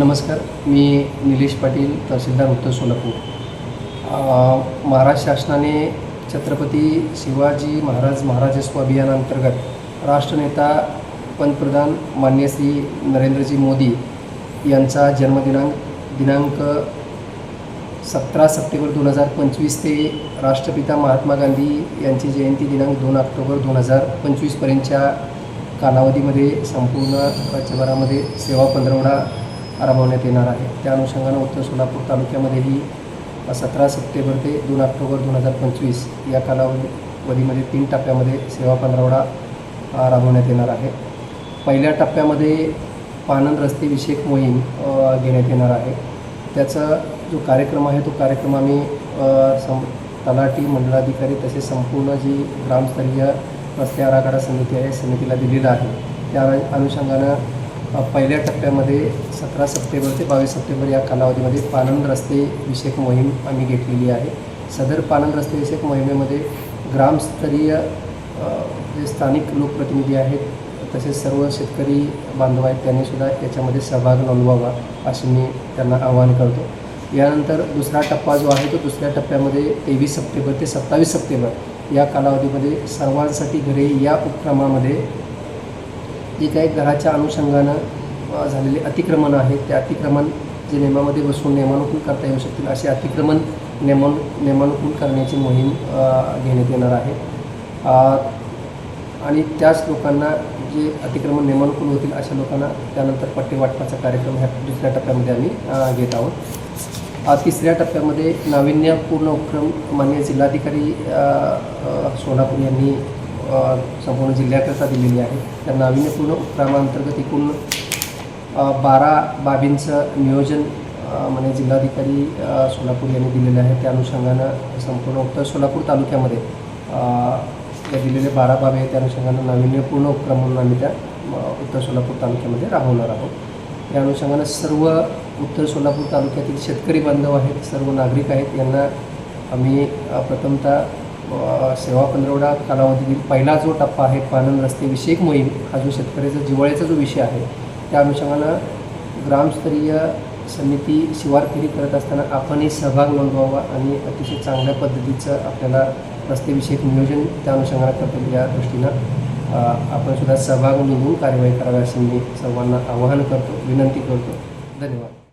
नमस्कार मी निलेश पाटील तहसीलदार उत्तर सोलापूर. महाराष्ट्र शासनाने छत्रपती शिवाजी महाराज महाराजस्व अभियानांतर्गत राष्ट्रनेता पंतप्रधान मान्य श्री नरेंद्रजी मोदी यांचा जन्मदिनांक दिनांक सतरा सप्टेंबर दोन हजार पंचवीस ते राष्ट्रपिता महात्मा गांधी यांची जयंती दिनांक दोन ऑक्टोबर दोन हजार पंचवीसपर्यंतच्या कालावधीमध्ये संपूर्ण राज्यभरामध्ये सेवा पंधरवडा राबवण्यात येणार आहे. त्या अनुषंगानं उत्तर सोलापूर तालुक्यामध्येही सतरा सप्टेंबर ते दोन ऑक्टोबर दोन हजार पंचवीस या कालावधीमध्ये तीन टप्प्यामध्ये सेवा पंधरवडा राबवण्यात येणार आहे. पहिल्या टप्प्यामध्ये पानंद रस्ते विषयक मोहीम घेण्यात येणार आहे. त्याचा जो कार्यक्रम आहे तो कार्यक्रम आम्ही सं तलाठी मंडळाधिकारी तसेच संपूर्ण जी ग्रामस्तरीय रस्ते आराखडा समिती आहे समितीला दिलेला आहे. त्या अनुषंगानं पहिल्या टप्प्यामध्ये सतरा सप्टेंबर ते बावीस सप्टेंबर या कालावधीमध्ये पानंद रस्ते विषयक मोहीम आम्ही घेतलेली आहे. सदर पानंद रस्ते विषयक मोहिमेमध्ये ग्रामस्तरीय जे स्थानिक लोकप्रतिनिधी आहेत तसेच सर्व शेतकरी बांधव आहेत त्यांनीसुद्धा याच्यामध्ये सहभाग नोंदवावा असे मी त्यांना आवाहन करतो. यानंतर दुसरा टप्पा जो आहे तो दुसऱ्या टप्प्यामध्ये तेवीस सप्टेंबर ते सत्तावीस सप्टेंबर या कालावधीमध्ये सर्वांसाठी घरे या उपक्रमामध्ये जे काही घराच्या अनुषंगानं झालेले अतिक्रमण आहेत ते अतिक्रमण जे नियमामध्ये बसून नियमानुकूल करता येऊ शकतील असे अतिक्रमण नियमान नियमानुकूल करण्याची मोहीम घेण्यात येणार आहे. आणि त्याच लोकांना जे अतिक्रमण नियमानुकूल होतील अशा लोकांना त्यानंतर पट्टे वाटपाचा कार्यक्रम ह्या दुसऱ्या टप्प्यामध्ये आम्ही घेत आहोत. तिसऱ्या टप्प्यामध्ये नाविन्यपूर्ण उपक्रम मान्य जिल्हाधिकारी सोनापूर सोलापूर यांनी संपूर्ण जिल्ह्याकरता दिलेली आहे. त्या नाविन्यपूर्ण उपक्रमांतर्गत एकूण बारा बाबींचं नियोजन म्हणजे जिल्हाधिकारी सोलापूर यांनी दिलेलं आहे. त्या अनुषंगानं संपूर्ण उत्तर सोलापूर तालुक्यामध्ये त्या या दिलेले बारा बाबी आहेत. त्या अनुषंगानं नाविन्यपूर्ण उपक्रम म्हणून आम्ही त्या उत्तर सोलापूर तालुक्यामध्ये राबवणार आहोत. या अनुषंगानं सर्व उत्तर सोलापूर तालुक्यातील शेतकरी बांधव आहेत सर्व नागरिक आहेत. यांना आम्ही प्रथमतः सेवा पंधरवडा कालावधीतील पहिला जो टप्पा आहे पानन रस्ते विषयक मोहीम. हा जो शेतकऱ्याचा जिव्हाळ्याचा जो विषय आहे त्या अनुषंगानं ग्रामस्तरीय समिती शिवार फेरी करत असताना आपणही सहभाग नोंदवावा आणि अतिशय चांगल्या पद्धतीचं आपल्याला रस्तेविषयक नियोजन त्या अनुषंगानं करता येईल या दृष्टीनं आपण सुद्धा सहभाग नोंदवून कार्यवाही करावी असे मी सर्वांना आवाहन करतो विनंती करतो. धन्यवाद.